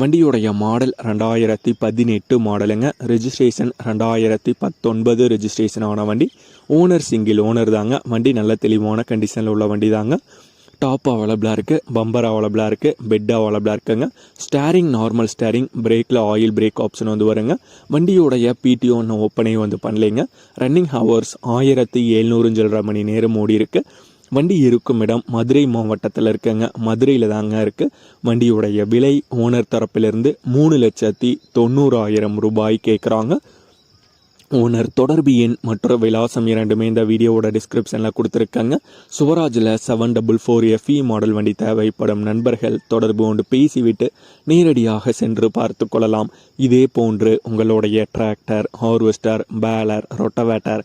வண்டியுடைய மாடல் ரெண்டாயிரத்தி பதினெட்டு மாடலுங்க. ரெஜிஸ்ட்ரேஷன் ரெண்டாயிரத்தி பத்தொன்பது ரெஜிஸ்ட்ரேஷன் ஆன வண்டி. ஓனர் சிங்கிள் ஓனர் தாங்க. வண்டி நல்ல தெளிவான கண்டிஷனில் உள்ள வண்டி தாங்க டாப் அவைலபிளாக இருக்குது பம்பர் அவைலபிளாக இருக்குது பெட் அவைலபிளாக இருக்குங்க. ஸ்டேரிங் நார்மல் ஸ்டேரிங் பிரேக்கில் ஆயில் பிரேக் ஆப்ஷன் வந்து வருங்க. வண்டியோடைய பிடிஓ ஒன்று ஓப்பனே வந்து பண்ணலைங்க. ரன்னிங் ஹவர்ஸ் ஆயிரத்தி எழுநூறு சொல்கிற மணி நேரம் ஓடி இருக்குது வண்டி இருக்கும் இடம் மதுரை மாவட்டத்தில் இருக்குங்க. மதுரையில் தாங்க இருக்குது வண்டியுடைய விலை ஓனர் தரப்பிலிருந்து மூணு லட்சத்தி தொண்ணூறாயிரம் ரூபாய் கேட்குறாங்க ஓனர் தொடர்பு எண் மற்றும் விலாசம் இரண்டுமே இந்த வீடியோவோட டிஸ்கிரிப்ஷனில் கொடுத்துருக்காங்க. சுவராஜில் seven double four FE model வண்டி தேவைப்படும் நண்பர்கள் தொடர்பு கொண்டு பேசிவிட்டு நேரடியாக சென்று பார்த்து கொள்ளலாம். இதே போன்று உங்களுடைய டிராக்டர் ஹார்வெஸ்டர் பேலர் ரொட்டவேட்டர்